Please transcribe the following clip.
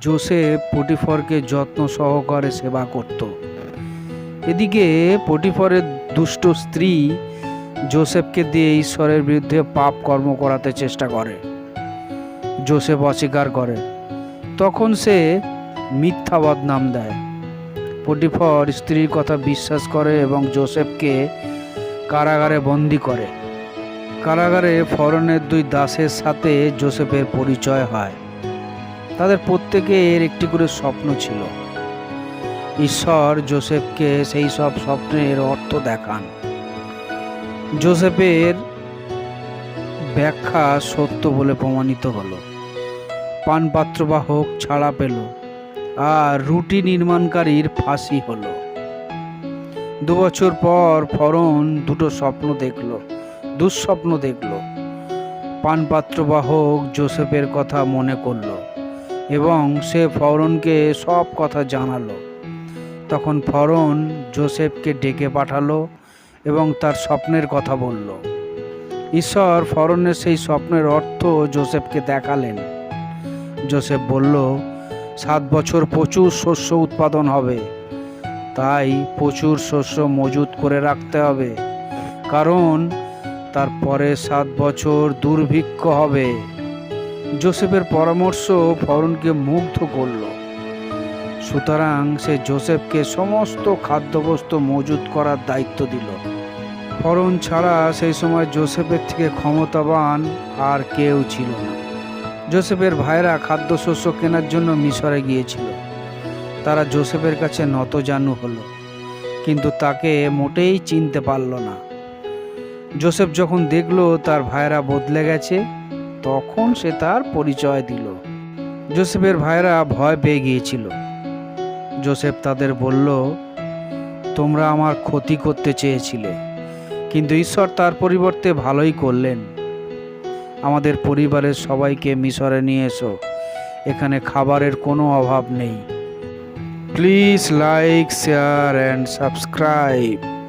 Joseph পটিফরকে যত্ন সহকারে সেবা করত। এদিকে পটিফরের দুষ্ট স্ত্রী জোসেফকে দিয়ে ঈশ্বরের বিরুদ্ধে পাপ কর্ম করাতে চেষ্টা করে। জোসেফ অস্বীকার করে। তখন সে মিথ্যা বদনাম দেয়। পটিফর স্ত্রীর কথা বিশ্বাস করে এবং জোসেফকে কারাগারে বন্দি করে। কারাগারে ফরনের দুই দাসের সাথে জোসেফের পরিচয় হয়। তাদের প্রত্যেকের একটি করে স্বপ্ন ছিল। ঈশ্বর জোসেফকে সেই সব স্বপ্নের অর্থ দেখান। জোসেফের ব্যাখ্যা সত্য বলে প্রমাণিত হলো। পানপাত্রবাহক ছাড়া পেল আর রুটি নির্মাণকারীর ফাঁসি হলো। দু বছর পর ফরন দুটো স্বপ্ন দেখল, দুঃস্বপ্ন দেখল। পানপাত্রবাহক জোসেফের কথা মনে করল। এবং সে ফরনকে সব কথা জানালো। তখন ফরন জোসেফকে ডেকে পাঠালো এবং তার স্বপ্নের কথা বলল। ঈশ্বর ফরনের সেই স্বপ্নের অর্থ জোসেফকে দেখালেন। জোসেফ বলল, সাত বছর প্রচুর শস্য উৎপাদন হবে। তাই প্রচুর শস্য মজুত করে রাখতে হবে। কারণ তারপরে সাত বছর দুর্ভিক্ষ হবে। জোসেফের পরামর্শ ফরনকে মুগ্ধ করল। সুতরাং সে জোসেফকে সমস্ত খাদ্যবস্তু মজুত করার দায়িত্ব দিল। ফরন ছাড়া সেই সময় জোসেফের থেকে ক্ষমতাবান আর কেউ ছিল না। জোসেফের ভাইরা খাদ্যশস্য কেনার জন্য মিশরে গিয়েছিল। তারা জোসেফের কাছে নতজানু হলো, কিন্তু তাকে মোটেই চিনতে পারল না। জোসেফ যখন দেখল তার ভাইরা বদলে গেছে তখন সে তার পরিচয় দিল। জোসেফের ভাইরা ভয় পেয়ে গিয়েছিল। জোসেফ তাদের বলল, তোমরা আমার ক্ষতি করতে চেয়েছিলে, কিন্তু ঈশ্বর তার পরিবর্তে ভালোই করলেন। আমাদের পরিবারের সবাইকে মিশরে নিয়ে এসো, এখানে খাবারের কোনো অভাব নেই। Please like, share and subscribe.